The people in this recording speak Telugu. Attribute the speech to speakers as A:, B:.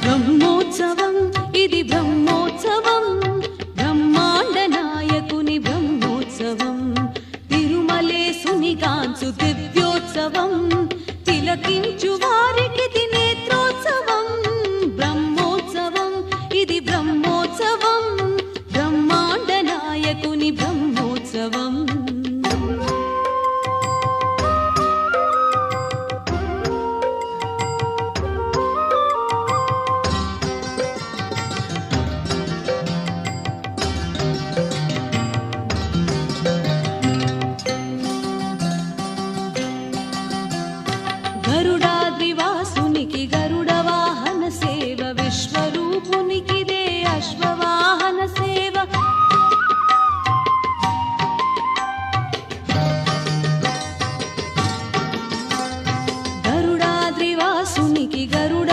A: బ్రహ్మోత్సవం ఇది బ్రహ్మోత్సవం. బ్రహ్మాండ నాయకుని బ్రహ్మోత్సవం. తిరుమలేసుని కాంచు దివ్యోత్సవం. తిలకించు వారికి i